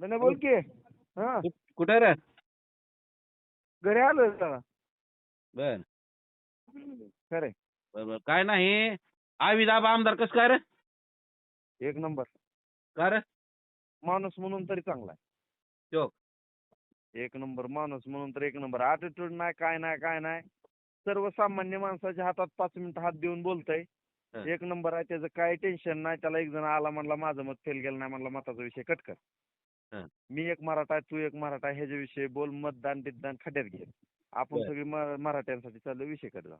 बोल की. हा. कुठे रे? घरी आलो जरा. बर. खरे बर बर. काय नाही. आविदाब आमदार कसं काय रे? एक नंबर. का रे? माणूस म्हणून तरी चांगला. आहे. एक नंबर माणूस म्हणून तर एक नंबर. ॲटिट्यूड नाही काय नाही काय नाही. सर्वसामान्य माणसाच्या हातात पाच मिनिटं हात देऊन बोलतय. एक नंबर आहे त्याचं काय टेन्शन नाही. त्याला एक जण आला म्हणला माझं मत फेल गेलं नाही म्हणला मताचा विषय कट कर. हं. मी एक मराठा तू एक मराठा ह्याच्याविषयी बोल मतदान बितदान खड्यात घे. आपण बरं. सगळी म- मराठ्यांसाठी चाललं विषय कर जा.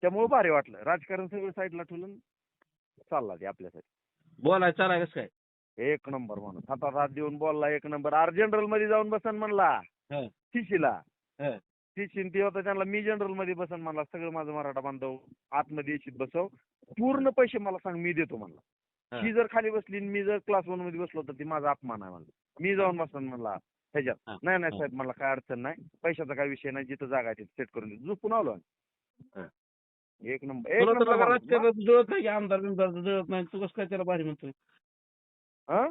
त्यामुळे भारी वाटलं. राजकारण सगळं साईडला ठेवून चालला ते आपल्यासाठी. बोलाय चालाय कसं काय? एक नंबर म्हणून हातात हात देऊन बोलला एक नंबर. आर जनरलमध्ये जाऊन बसन म्हणला. हं. हं. टिशीन ती होता त्यांना मी जनरलमध्ये बसन म्हणला सगळं माझं मराठा बांधव आतमध्ये येशीत बसव. पूर्ण पैसे मला सांग मी देतो म्हणला. ती जर खाली बसली आणि मी जर क्लास वनमध्ये बसलो तर ती माझा अपमान आहे म्हणला. मी जाऊन बसन म्हणला ह्याच्यात. नाही नाही. साहेब मला काय अडचण नाही. पैशाचा काय विषय नाही जिथं जागा आहे तिथं सेट करून देतो. झोपून आलो. आम्ही. एक नंबर एक नंबर जुळत नाही आमदार बिमदार जुळत नाही. तू कसं काय त्याला भारी म्हणतोय? हं?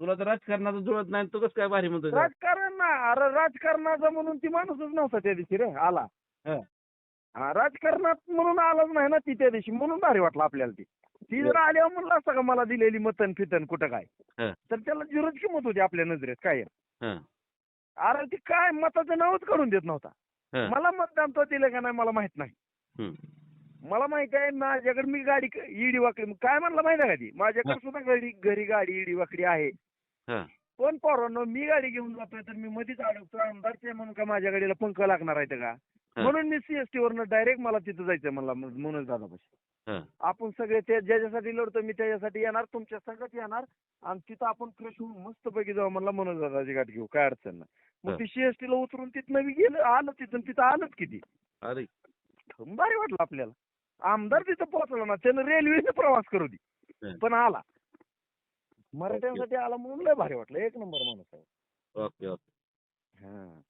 तुला तर राजकारणाचं जुळत नाही तू कसं काय भारी म्हणतोय? राजकारण ना अरे राजकारणाचा म्हणून ती माणूसच नव्हता त्या दिवशी रे आला. राजकारणात म्हणून आलाच नाही ना ती त्या दिवशी. म्हणून भारी वाटलं आपल्याला ती. ती जर आल्यावर म्हणलं असतं का मला दिलेली मतन फितन कुठं काय हं. तर त्याला झिरोच किंमत होती आपल्या नजरेत काय हं. अरे ती काय मताचं नावच काढून देत नव्हता हं. मला मतदान तो दिलं का नाही मला माहीत नाही हं. मला माहीत आहे माझ्याकडे मी गाडी ईडी वाकडी काय म्हणलं माहिती आहे का ती माझ्याकडे सुद्धा घरी घरी गाडी ईडी वाकडी आहे हं. पण पोरांनो मी गाडी घेऊन जातोय तर मी मध्येच अडकतो आमदारचे म्हणून का माझ्या गाडीला पंख लागणार आहे का. म्हणून मी सीएसटी वरनं डायरेक्ट मला तिथं जायचं मला म्हणून दादा हं. आपण सगळे ते ज्याच्यासाठी लढतो मी त्याच्यासाठी येणार तुमच्या संगत येणार आणि तिथं आपण फ्रेश होऊन मस्तपैकी जाऊ म्हणला मनोज दादाची गाठ घेऊ काय अडचण नाही. मग. ती सीएसटी ला उतरून तिथनं बी गेलं आलं तिथून तिथं आलंच किती? अरे. भारी वाटलं आपल्याला. आमदार तिथं पोहोचला ना त्यानं रेल्वेने प्रवास करू दे. पण आला. मराठ्यांसाठी आला म्हणून लय भारी वाटलं. एक नंबर माणूस आहे. Okay okay. हा.